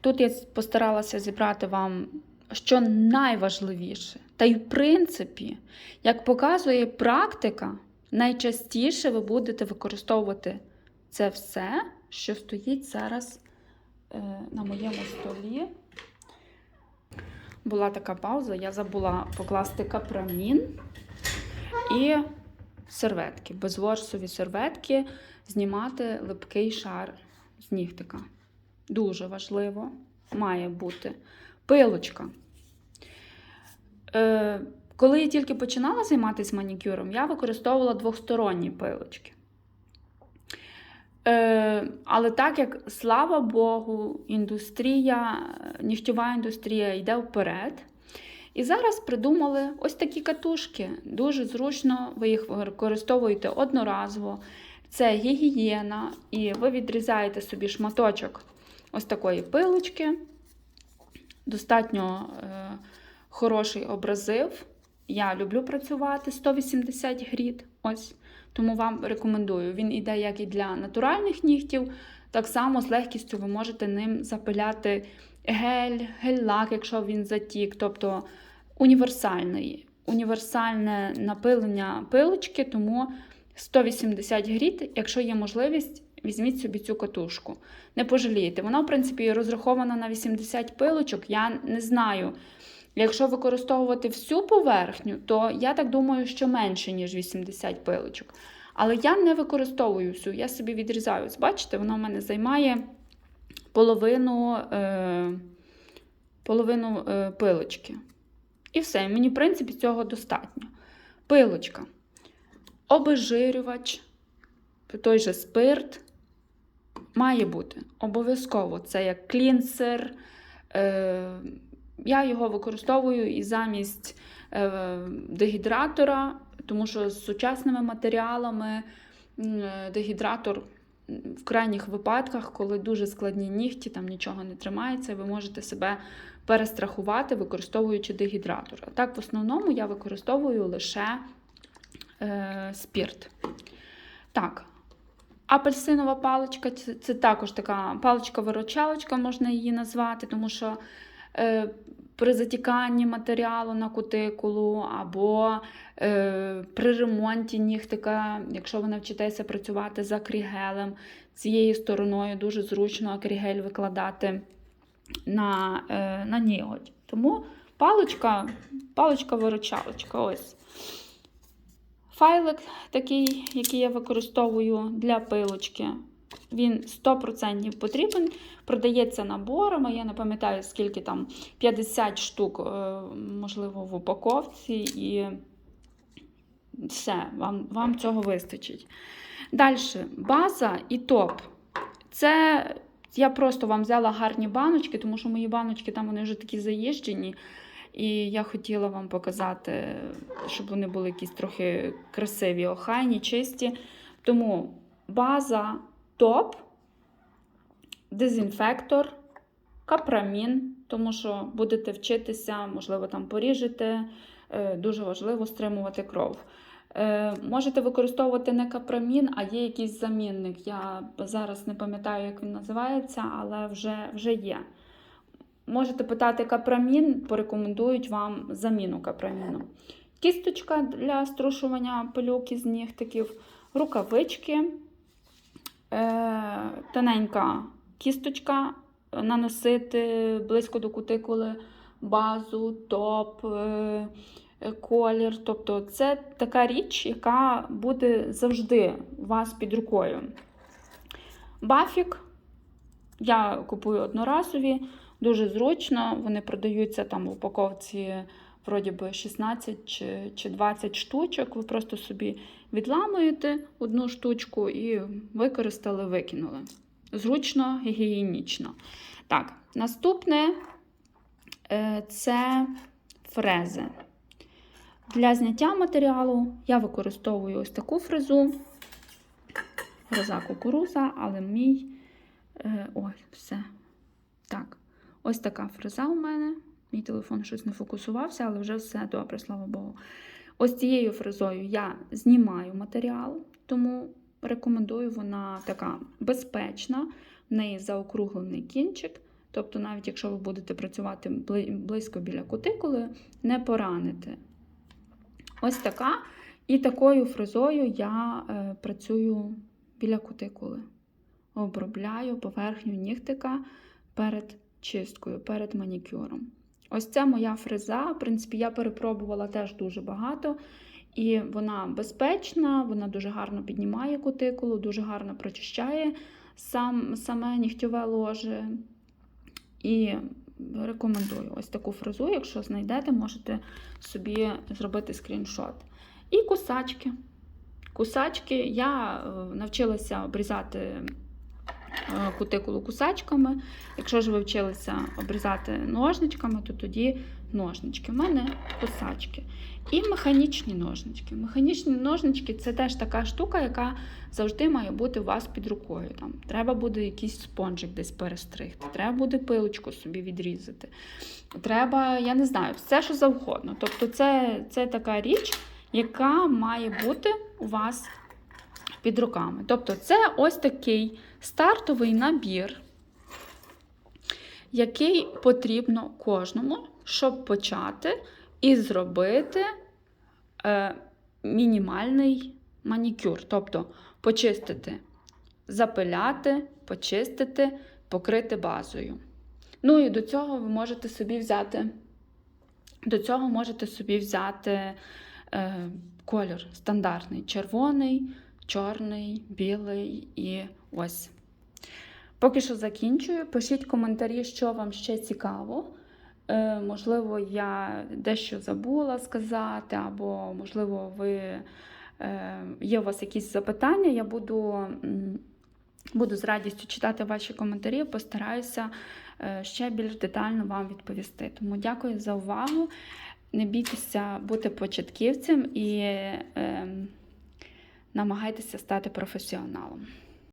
Тут я постаралася зібрати вам, що найважливіше. Та й в принципі, як показує практика, найчастіше ви будете використовувати це все, що стоїть зараз е, на моєму столі. Була така пауза, я забула покласти капрамін і серветки, безворсові серветки, знімати липкий шар з нігтика. Дуже важливо має бути пилочка. Е, коли я тільки починала займатися манікюром, я використовувала двосторонні пилочки. Е, але так як, слава Богу, індустрія, нігтєва індустрія йде вперед. І зараз придумали ось такі катушки. Дуже зручно, ви їх використовуєте одноразово. Це гігієна, і ви відрізаєте собі шматочок ось такої пилочки. Достатньо е, хороший образив. Я люблю працювати 180 грід. Ось. Тому вам рекомендую. Він іде як і для натуральних нігтів. Так само з легкістю ви можете ним запиляти гель, гель-лак, якщо він затік. Тобто універсальний, універсальне напилення пилочки, тому 180 грід, якщо є можливість, візьміть собі цю катушку. Не пожалієте. Вона, в принципі, розрахована на 80 пилочок. Я не знаю. Якщо використовувати всю поверхню, то я так думаю, що менше, ніж 80 пилочок. Але я не використовую всю, я собі відрізаю. Бачите, вона в мене займає половину, е, половину е, пилочки. І все, мені, в принципі, цього достатньо. Пилочка, обезжирювач, той же спирт. Має бути обов'язково. Це як клінсер. Е, я його використовую і замість е, дегідратора, тому що з сучасними матеріалами е, дегідратор в крайніх випадках, коли дуже складні нігті, там нічого не тримається, ви можете себе перестрахувати, використовуючи дегідратор. А так, в основному я використовую лише е, спірт. Так, апельсинова паличка це, також така паличка-виручалочка, можна її назвати, тому що е, при затіканні матеріалу на кутикулу або е, при ремонті нігтика, якщо ви навчитеся працювати з акрігелем, цією стороною дуже зручно акрігель викладати на, е, на ніготь. Тому паличка, паличка-виручалочка. ось. Файлик такий, який я використовую для пилочки. Він 100% потрібен. Продається наборами. Я не пам'ятаю, скільки там 50 штук, е, можливо, в упаковці, і все, вам, вам цього вистачить. Далі, база і топ. Це я просто вам взяла гарні баночки, тому що мої баночки там вони вже такі заїжджені. І я хотіла вам показати, щоб вони були якісь трохи красиві, охайні, чисті. Тому база топ, дезінфектор, капрамін, тому що будете вчитися, можливо, там поріжете. Е, Дуже важливо стримувати кров. Е, Можете використовувати не капрамін, а є якийсь замінник. Я зараз не пам'ятаю, як він називається, але вже, вже є. Можете питати капрамін, порекомендують вам заміну капраміну. Кісточка для струшування пилюки з нігтиків, рукавички, е, тоненька кісточка, наносити близько до кутикули базу, топ, е, колір. Тобто це така річ, яка буде завжди у вас під рукою. Бафік я купую одноразові. Дуже зручно, вони продаються там в упаковці вроді би 16 чи, чи 20 штучок. Ви просто собі відламуєте одну штучку і використали, викинули. Зручно, гігієнічно. Так, наступне е, це фрези. Для зняття матеріалу я використовую ось таку фрезу. Фреза кукуруза, але мій. Е, ой, все. Ось така фреза у мене. Мій телефон щось не фокусувався, але вже все добре, слава Богу. Ось цією фрезою я знімаю матеріал, тому рекомендую вона така безпечна, в неї заокруглений кінчик, Тобто, навіть якщо ви будете працювати близько біля кутикули, не пораните. Ось така. І такою фрезою я е, працюю біля кутикули. Обробляю поверхню нігтика перед чисткою, перед манікюром. Ось це моя фреза. В принципі, я перепробувала теж дуже багато. І вона безпечна, вона дуже гарно піднімає кутикулу, дуже гарно прочищає сам, саме нігтьове ложе. І рекомендую ось таку фрезу, якщо знайдете, можете собі зробити скріншот. І кусачки. Кусачки я е, навчилася обрізати кутикулу кусачками. Якщо ж ви вчилися обрізати ножничками, то тоді ножнички. У мене кусачки. І механічні ножнички. Механічні ножнички це теж така штука, яка завжди має бути у вас під рукою. Там Треба буде якийсь спонжик десь перестригти, треба буде пилочку собі відрізати. Треба, я не знаю, все, що завгодно. Тобто, це, це така річ, яка має бути у вас під руками. Тобто, це ось такий стартовий набір, який потрібно кожному, щоб почати і зробити е, мінімальний манікюр. Тобто почистити, запиляти, почистити, покрити базою. Ну і до цього ви можете собі взяти. До цього можете собі взяти е, колір стандартний: червоний, чорний, білий і ось. Поки що закінчую. Пишіть коментарі, що вам ще цікаво. Е, можливо, я дещо забула сказати, або, можливо, ви, е, є у вас якісь запитання. Я буду, буду з радістю читати ваші коментарі, постараюся е, ще більш детально вам відповісти. Тому дякую за увагу. Не бійтеся бути початківцем і е, намагайтеся стати професіоналом.